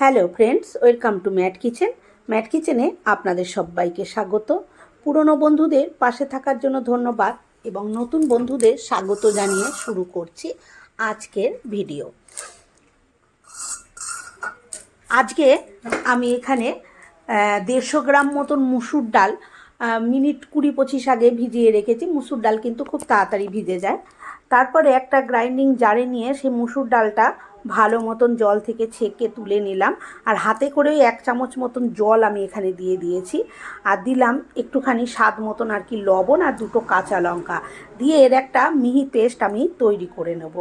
Hello friends, welcome to Matt Kitchen. Matt কিচেনে আপনাদের সবাইকে স্বাগত। পুরনো বন্ধুদের পাশে থাকার জন্য ধন্যবাদ এবং নতুন বন্ধুদের স্বাগত জানিয়ে শুরু করছি আজকের ভিডিও। আজকে আমি এখানে দেড়শো গ্রাম মতন মুসুর ডাল মিনিট কুড়ি পঁচিশ আগে ভিজিয়ে রেখেছি। মুসুর ডাল কিন্তু খুব তাড়াতাড়ি ভিজে যায়। তারপরে একটা গ্রাইন্ডিং জারে নিয়ে সেই মুসুর ডালটা ভালো মতন জল থেকে ছেঁকে তুলে নিলাম। আর হাতে করে এক চামচ মতন জল আমি এখানে দিয়ে দিয়েছি। আর দিলাম একটুখানি স্বাদ মতন আর কি লবণ আর দুটো কাঁচা লঙ্কা। দিয়ে এর একটা মিহি পেস্ট আমি তৈরি করে নেব।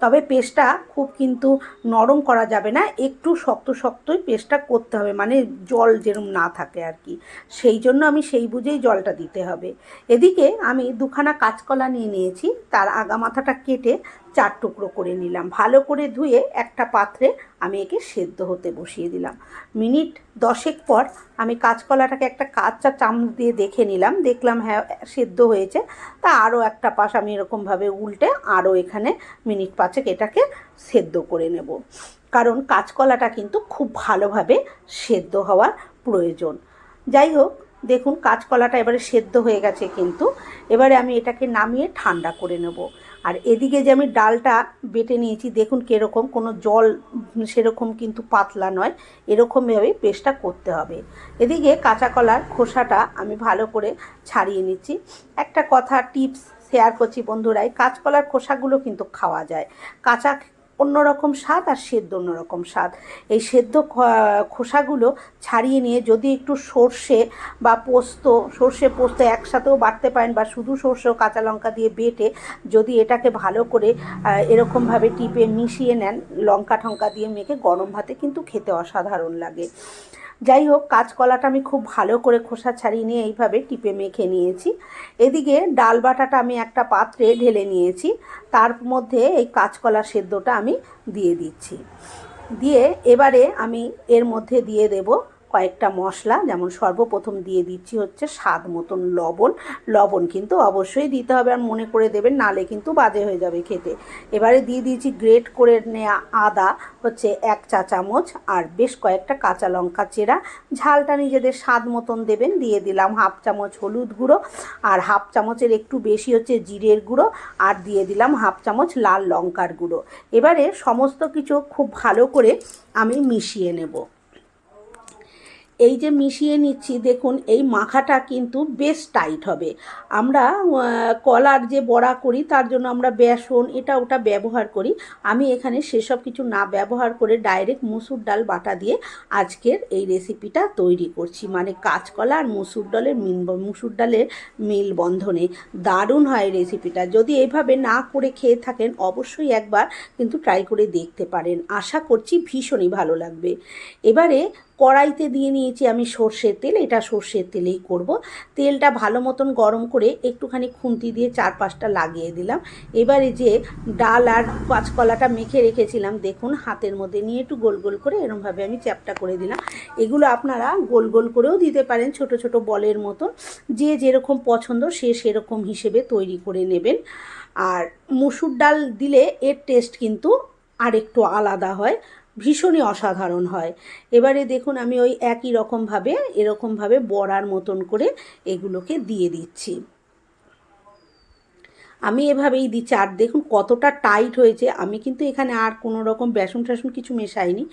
তবে পেস্টটা খুব কিন্তু নরম করা যাবে না, একটু শক্ত শক্তই পেস্টটা করতে হবে। মানে জল যেরম না থাকে আর কি। সেই জন্য আমি সেই বুঝেই জলটা দিতে হবে। এদিকে আমি দুখানা কাঁচকলা নিয়ে নিয়েছি। তার আগা মাথাটা কেটে চার টুকরো করে নিলাম। ভালো করে ধুয়ে একটা পাত্রে আমি একে সেদ্ধ হতে বসিয়ে দিলাম। মিনিট দশেক পর আমি কাঁচকলাটাকে একটা কাঁচা চামচ দিয়ে দেখে নিলাম। দেখলাম হ্যাঁ সেদ্ধ হয়েছে। তা আরও একটা পাশ আমি এরকমভাবে উল্টে আরও এখানে মিনিট পাঁচেক এটাকে সেদ্ধ করে নেব। কারণ কাঁচকলাটা কিন্তু খুব ভালোভাবে সেদ্ধ হওয়ার প্রয়োজন। যাই হোক দেখুন কাঁচকলাটা এবারে সেদ্ধ হয়ে গেছে কিন্তু, এবারে আমি এটাকে নামিয়ে ঠান্ডা করে নেব। আর এদিকে যে আমি ডালটা বেটে নিয়েছি, দেখুন কীরকম, কোনো জল সেরকম কিন্তু পাতলা নয় এরকমভাবে পেস্টটা করতে হবে। এদিকে কাঁচা কলার খোসাটা আমি ভালো করে ছাড়িয়ে নিচ্ছি। একটা কথা, টিপস শেয়ার করছি বন্ধুরাই কাঁচকলার খোসাগুলো কিন্তু খাওয়া যায়। কাঁচা অন্যরকম স্বাদ আর সেদ্ধ অন্যরকম স্বাদ। এই সেদ্ধ খোসাগুলো ছাড়িয়ে নিয়ে যদি একটু সর্ষে বা পোস্ত, সর্ষে পোস্ত একসাথেও বাটতে পারেন বা শুধু সর্ষে ও কাঁচা লঙ্কা দিয়ে বেটে যদি এটাকে ভালো করে এরকমভাবে টিপে মিশিয়ে নেন লঙ্কা ঠঙ্কা দিয়ে মেখে গরম ভাতে কিন্তু খেতে অসাধারণ লাগে। যাই হোক কাঁচকলাটা আমি খুব ভালো করে খোসা ছাড়িয়ে নিয়ে এইভাবে টিপে মেখে নিয়েছি। এদিকে ডাল বাটাটা আমি একটা পাত্রে ঢেলে নিয়েছি। তার মধ্যে এই কাঁচকলা সেদ্ধটা আমি দিয়ে দিচ্ছি। দিয়ে এবারে আমি এর মধ্যে দিয়ে দেব কয়েকটা মশলা, যেমন সর্বপ্রথম দিয়ে দিচ্ছি হচ্ছে স্বাদ মতন লবণ। লবণ কিন্তু অবশ্যই দিতে হবে আর মনে করে দেবেন, নালে কিন্তু বাজে হয়ে যাবে খেতে। এবারে দিয়ে দিয়েছি গ্রেট করে নেওয়া আদা, হচ্ছে এক চা চামচ আর বেশ কয়েকটা কাঁচা লঙ্কা চেরা। ঝালটা নিজেদের স্বাদ মতন দেবেন, দিয়ে দিলাম হাফ চামচ হলুদ গুঁড়ো আর হাফ চামচের একটু বেশি হচ্ছে জিরের গুঁড়ো আর দিয়ে দিলাম হাফ চামচ লাল লঙ্কার গুঁড়ো। এবারে সমস্ত কিছু খুব ভালো করে আমি মিশিয়ে নেব। এই যে মিশিয়ে নিচ্ছি, দেখুন, এই মাখাটা কিন্তু বেশ টাইট হবে। আমরা কলার যে বড়া করি, তার জন্য আমরা বেসন, এটা ওটা ব্যবহার করি। আমি এখানে সেসব কিছু না ব্যবহার করে ডাইরেক্ট মুসুর ডাল বাটা দিয়ে আজকের এই রেসিপিটা তৈরি করছি। মানে কাঁচকলা আর মুসুর ডালের মিল, মুসুর ডালের মিল বন্ধনে। দারুণ হয় রেসিপিটা যদি এইভাবে না করে খেয়ে থাকেন, অবশ্যই একবার কিন্তু ট্রাই করে দেখতে পারেন। আশা করছি ভীষণই ভালো লাগবে। এবারে কড়াইতে দিয়ে নিয়েছি আমি সর্ষের তেল, এটা সর্ষের তেলেই করব। তেলটা ভালো মতন গরম করে একটুখানি খুন্তি দিয়ে চার পাঁচটা লাগিয়ে দিলাম। এবারে যে ডাল আর কাঁচকলাটা মেখে রেখেছিলাম, দেখুন হাতের মধ্যে নিয়ে একটু গোল গোল করে এরমভাবে আমি চ্যাপটা করে দিলাম। এগুলো আপনারা গোল গোল করেও দিতে পারেন, ছোট ছোট বলের মতন। যে যেরকম পছন্দ সে সেরকম হিসেবে তৈরি করে নেবেন। আর মুসুর ডাল দিলে এর টেস্ট কিন্তু আরেকটু আলাদা হয়। ভীষণই অসাধারণ হয়। এবারে দেখুন আমি ওই একই রকমভাবে, এরকমভাবে বড়ার মতন করে এগুলোকে দিয়ে দিচ্ছি। আমি এভাবেই দিচ্ছি। আর দেখুন কতটা টাইট হয়েছে। আমি কিন্তু এখানে আর কোনো রকম বেসন টাসন কিছু মেশাইনি।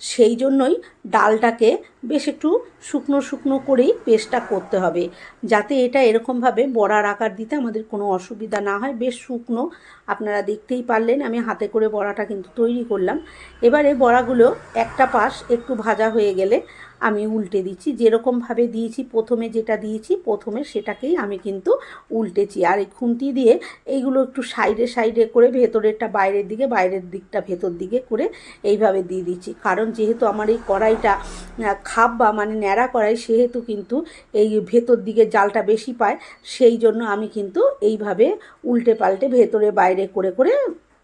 সেই জন্যই ডালটাকে বেশ একটু শুকনো শুকনো করেই পেস্টটা করতে হবে। যাতে এটা এরকমভাবে বড়ার আকার দিতে আমাদের কোনো অসুবিধা না হয়। বেশ শুকনো। আপনারা দেখতেই পারলেন, আমি হাতে করে বড়াটা কিন্তু তৈরি করলাম। এবারে বড়াগুলো একটা পাশ একটু ভাজা হয়ে গেলে আমি উল্টে দিচ্ছি। যেরকমভাবে দিয়েছি, প্রথমে যেটা দিয়েছি, প্রথমে সেটাকেই আমি কিন্তু উল্টেছি। আর এই খুন্তি দিয়ে এইগুলো একটু সাইডে সাইডে করে ভেতরেরটা বাইরের দিকে, বাইরের দিকটা ভেতর দিকে করে এইভাবে দিয়ে দিচ্ছি। কারণ যেহেতু আমার এই কড়াইটা আহ, খাব্বা মানে ন্যাড়া কড়াই সেহেতু কিন্তু এই ভেতর দিকে জালটা বেশি পায় সেই জন্য আমি কিন্তু এইভাবে উল্টে পাল্টে ভেতরে বাইরে করে করে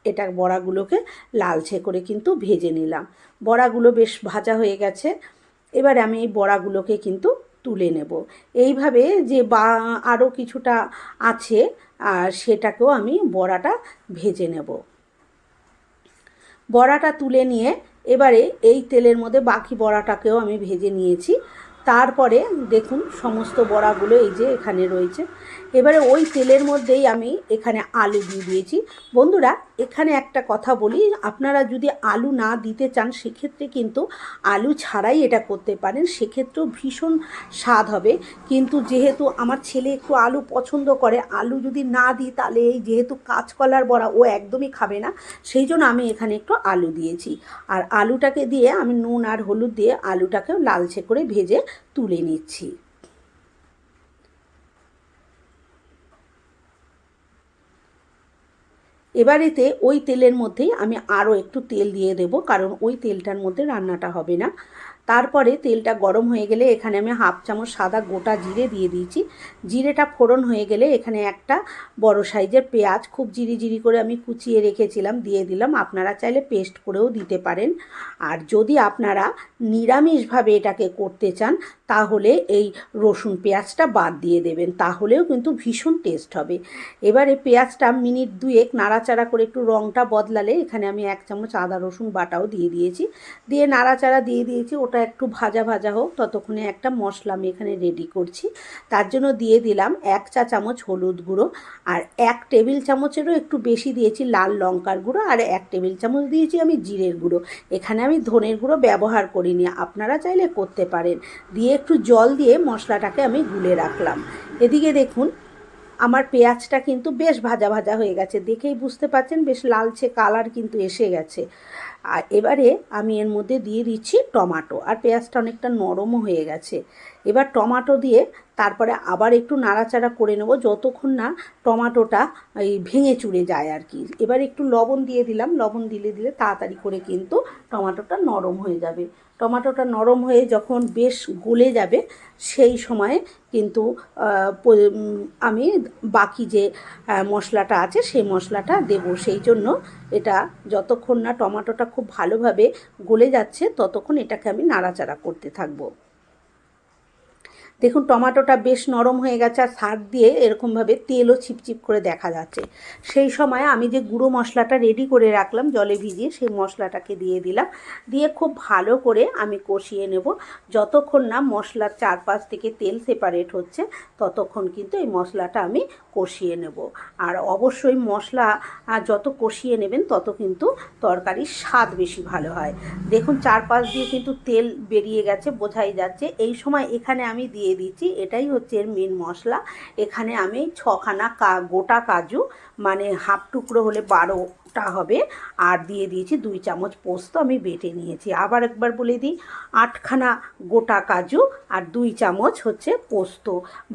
এটা বড়াগুলোকে লালচে করে কিন্তু ভেজে নিলাম। বড়াগুলো বেশ ভাজা হয়ে গেছে এবারে আমি এই বড়াগুলোকে কিন্তু তুলে নেব। এইভাবে যে বা আরও কিছুটা আছে আর সেটাকেও আমি বড়াটা ভেজে নেব। বড়াটা তুলে নিয়ে এবারে এই তেলের মধ্যে বাকি বড়াটাকেও আমি ভেজে নিয়েছি। তারপরে দেখুন, সমস্ত বড়াগুলো এই যে এখানে রয়েছে। এবারে ওই তেলের মধ্যেই আমি এখানে আলু দিয়ে দিয়েছি। বন্ধুরা, এখানে একটা কথা বলি, আপনারা যদি আলু না দিতে চান, সেক্ষেত্রে কিন্তু আলু ছাড়াই এটা করতে পারেন। সেক্ষেত্রেও ভীষণ স্বাদ হবে। কিন্তু যেহেতু আমার ছেলে একটু আলু পছন্দ করে, আলু যদি না দিই, তাহলে এই যেহেতু কাঁচকলার বড়া, ও একদমই খাবে না। সেই জন্য আমি এখানে একটু আলু দিয়েছি। আর আলুটাকে দিয়ে আমি নুন আর হলুদ দিয়ে আলুটাকেও লালচে করে ভেজে তুলে নিচ্ছি। এবারেতে ওই তেলের মধ্যেই আমি আরও একটু তেল দিয়ে দেব, কারণ ওই তেলটার মধ্যে রান্নাটা হবে না। তারপরে তেলটা গরম হয়ে গেলে এখানে আমি হাফ চামচ সাদা গোটা জিরে দিয়ে দিয়েছি। জিরেটা ফোড়ন হয়ে গেলে এখানে একটা বড় সাইজের পেঁয়াজ খুব জিরি জিরি করে আমি কুচিয়ে রেখেছিলাম, দিয়ে দিলাম। আপনারা চাইলে পেস্ট করেও দিতে পারেন। আর যদি আপনারা নিরামিষভাবে এটাকে করতে চান তাহলে এই রসুন পেঁয়াজটা বাদ দিয়ে দেবেন, তাহলেও কিন্তু ভীষণ টেস্ট হবে। এবারে পেঁয়াজটা মিনিট দুয়েক নাড়াচাড়া করে একটু রঙটা বদলালে, এখানে আমি এক চামচ আদা রসুন বাটাও দিয়ে দিয়েছি। দিয়ে নাড়াচাড়া দিয়ে দিয়েছি, ওটা একটু ভাজা ভাজা হোক, ততক্ষণে একটা মশলা আমি এখানে রেডি করছি। তার জন্য দিয়ে দিলাম এক চা চামচ হলুদ গুঁড়ো আর এক টেবিল চামচেরও একটু বেশি দিয়েছি লাল লঙ্কার গুঁড়ো আর এক টেবিল চামচ দিয়েছি আমি জিরের গুঁড়ো। এখানে আমি ধনের গুঁড়ো ব্যবহার করিনি, আপনারা চাইলে করতে পারেন। দিয়ে একটু জল দিয়ে মশলাটাকে আমি গুলে রাখলাম। এদিকে দেখুন, আমার পেঁয়াজটা কিন্তু বেশ ভাজা ভাজা হয়ে গেছে। দেখেই বুঝতে পারছেন, বেশ লালচে কালার কিন্তু এসে গেছে। আর এবারে আমি এর মধ্যে দিয়ে দিচ্ছি টমাটো। আর পেঁয়াজটা অনেকটা নরমও হয়ে গেছে। এবার টমাটো দিয়ে তারপরে আবার একটু নাড়াচাড়া করে নেব। যতক্ষণ না টমাটোটা এই ভেঙে চুড়ে যায় আর কি। এবার একটু লবণ দিয়ে দিলাম। লবণ দিলে দিলে তাড়াতাড়ি করে কিন্তু টমাটোটা নরম হয়ে যাবে। টমাটোটা নরম হয়ে যখন বেশ গলে যাবে, সেই সময়ে কিন্তু আমি বাকি যে মশলাটা আছে, সেই মশলাটা দেব। সেই জন্য এটা যতক্ষণ না টমাটোটা খুব ভালোভাবে গলে যাচ্ছে, ততক্ষণ এটাকে আমি নাড়াচাড়া করতে থাকব। দেখুন, টমাটোটা বেশ নরম হয়ে গেছে আর সার দিয়ে এরকমভাবে তেলও ছিপচিপ করে দেখা যাচ্ছে। সেই সময় আমি যে গুঁড়ো মশলাটা রেডি করে রাখলাম, জলে ভিজিয়ে সেই মশলাটাকে দিয়ে দিলাম। দিয়ে খুব ভালো করে আমি কষিয়ে নেব। যতক্ষণ না মশলার চারপাশ থেকে তেল সেপারেট হচ্ছে, ততক্ষণ কিন্তু এই মশলাটা আমি কষিয়ে নেব। আর অবশ্যই মশলা যত কষিয়ে নেবেন, তত কিন্তু তরকারির স্বাদ বেশি ভালো হয়। দেখুন, চারপাশ দিয়ে কিন্তু তেল বেরিয়ে গেছে, বোঝাই যাচ্ছে। এই সময় এখানে আমি দিয়ে দিচ্ছি। এটাই হচ্ছে এর মেন মশলা। এখানে আমি ছখানা কা, গোটা কাজু মানে হাফ টুকরো হলে বারোটা হবে। আর দিয়ে দিয়েছি দুই চামচ পোস্ত আমি বেটে নিয়েছি। আবার একবার বলে দিই, আটখানা গোটা কাজু আর দুই চামচ হচ্ছে পোস্ত।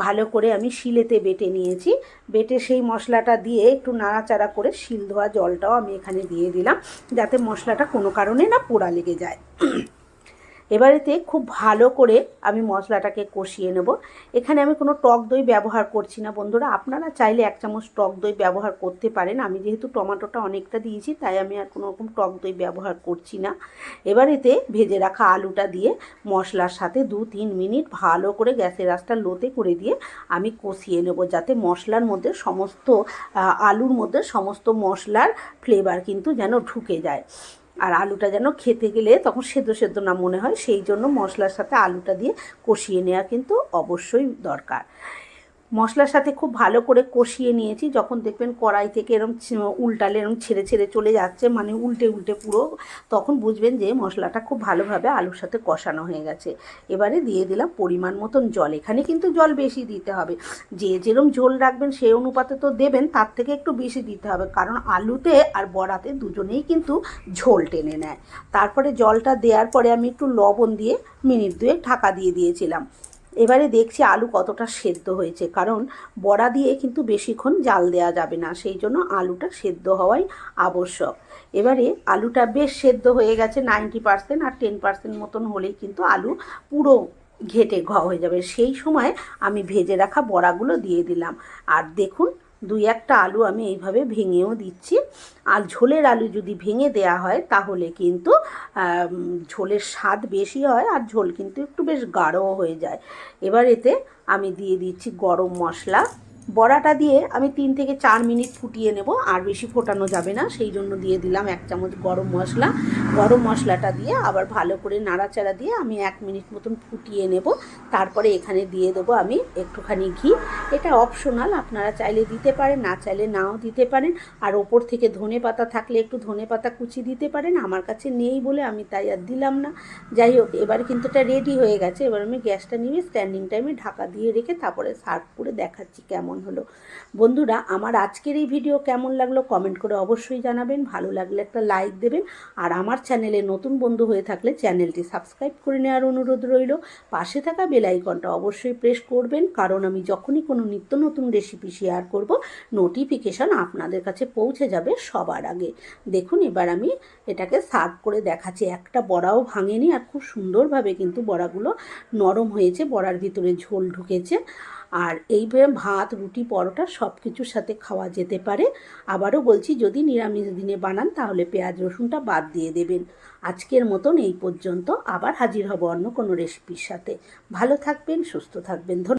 ভালো করে আমি শিলেতে বেটে নিয়েছি। বেটে সেই মশলাটা দিয়ে একটু নাড়াচাড়া করে শিল ধোয়া জলটাও আমি এখানে দিয়ে দিলাম, যাতে মশলাটা কোনো কারণে না পোড়া লেগে যায়। এবারেতে খুব ভালো করে আমি মশলাটাকে কষিয়ে নেব। এখানে আমি কোনো টক দই ব্যবহার করছি না বন্ধুরা। আপনারা চাইলে এক চামচ টক দই ব্যবহার করতে পারেন। আমি যেহেতু টমাটোটা অনেকটা দিয়েছি, তাই আমি আর কোনো রকম টক দই ব্যবহার করছি না। এবারেতে ভেজে রাখা আলুটা দিয়ে মশলার সাথে দু তিন মিনিট ভালো করে গ্যাসের আঁচটা লোতে করে দিয়ে আমি কষিয়ে নেব, যাতে মশলার মধ্যে সমস্ত আলুর মধ্যে সমস্ত মশলার ফ্লেভার কিন্তু যেন ঢুকে যায়। আর আলুটা যেন খেতে গেলে তখন সেদ্ধ সেদ্ধ না মনে হয়, সেই জন্য মশলার সাথে আলুটা দিয়ে কষিয়ে নেওয়া কিন্তু অবশ্যই দরকার। মশলার সাথে খুব ভালো করে কষিয়ে নিয়েছি, যখন দেখবেন কড়াই থেকে এরম উল্টালে এরম ছেড়ে ছেড়ে চলে যাচ্ছে মানে উল্টে উল্টে পুরো, তখন বুঝবেন যে মশলাটা খুব ভালোভাবে আলুর সাথে কষানো হয়ে গেছে। এবারে দিয়ে দিলাম পরিমাণ মতন জল, এখানে কিন্তু জল বেশি দিতে হবে। যে যেরম ঝোল রাখবেন সেই অনুপাতে তো দেবেন, তার থেকে একটু বেশি দিতে হবে, কারণ আলুতে আর বড়াতে দুজনেই কিন্তু ঝোল টেনে নেয়। তারপরে জলটা দেওয়ার পরে আমি একটু লবণ দিয়ে মিনিট দুয়েক ঢাকা দিয়ে দিয়েছিলাম। এবারে দেখছি আলু কতটা সেদ্ধ হয়েছে, কারণ বড়া দিয়ে কিন্তু বেশিক্ষণ জাল দেওয়া যাবে না, সেই জন্য আলুটা সেদ্ধ হওয়াই আবশ্যক। এবারে আলুটা বেশ সেদ্ধ হয়ে গেছে নাইনটি পার্সেন্ট আর টেন পার্সেন্ট মতন হলেই কিন্তু আলু পুরো ঘেটে ঘ হয়ে যাবে। সেই সময় আমি ভেজে রাখা বড়াগুলো দিয়ে দিলাম। আর দেখুন দুই একটা আলু আমি এইভাবে ভেঙেও দিচ্ছি। আর ঝোলের আলু যদি ভেঙে দেয়া হয়, তাহলে কিন্তু ঝোলের স্বাদ বেশি হয় আর ঝোল কিন্তু একটু বেশ গাঢ়ও হয়ে যায়। এবার এতে আমি দিয়ে দিচ্ছি গরম মশলা। বড়াটা দিয়ে আমি তিন থেকে চার মিনিট ফুটিয়ে নেব, আর বেশি ফোটানো যাবে না। সেই জন্য দিয়ে দিলাম এক চামচ গরম মশলা। গরম মশলাটা দিয়ে আবার ভালো করে নাড়াচাড়া দিয়ে আমি এক মিনিট মতন ফুটিয়ে নেব। তারপরে এখানে দিয়ে দেবো আমি একটুখানি ঘি। এটা অপশনাল, আপনারা চাইলে দিতে পারেন, না চাইলে নাও দিতে পারেন। আর ওপর থেকে ধনে পাতা থাকলে একটু ধনে পাতা কুচি দিতে পারেন। আমার কাছে নেই বলে আমি তাই আর দিলাম না। যাই হোক, এবার কিন্তু এটা রেডি হয়ে গেছে। এবার আমি গ্যাসটা নিয়ে স্ট্যান্ডিং টাইমে ঢাকা দিয়ে রেখে তারপরে সার্ভ করে দেখাচ্ছি কেমন হলো? বন্ধুরা, আমার আজকের এই ভিডিও কেমন লাগল কমেন্ট করে অবশ্যই জানাবেন। ভালো লাগলে একটা লাইক দেবেন। আর আমার চ্যানেলে নতুন বন্ধু হয়ে থাকলে চ্যানেলটি সাবস্ক্রাইব করে নেওয়ার অনুরোধ রইল। পাশে থাকা বেল আইকনটা অবশ্যই প্রেস করবেন। কারণ আমি যখনই কোনো নিত্য নতুন রেসিপি শেয়ার করব নোটিফিকেশান আপনাদের কাছে পৌঁছে যাবে সবার আগে। দেখুন, এবার আমি এটাকে সার্ভ করে দেখাচ্ছি। একটা বড়াও ভাঙেনি আর খুব সুন্দরভাবে কিন্তু বড়াগুলো নরম হয়েছে, বড়ার ভিতরে ঝোল ঢুকেছে। আর এইভাবে ভাত, রুটি, পরোটা সব কিছুর সাথে খাওয়া যেতে পারে। আবারও বলছি, যদি নিরামিষ দিনে বানান, তাহলে পেঁয়াজ রসুনটা বাদ দিয়ে দেবেন। আজকের মতন এই পর্যন্ত। আবার হাজির হব অন্য কোনো রেসিপির সাথে। ভালো থাকবেন, সুস্থ থাকবেন। ধন্যবাদ।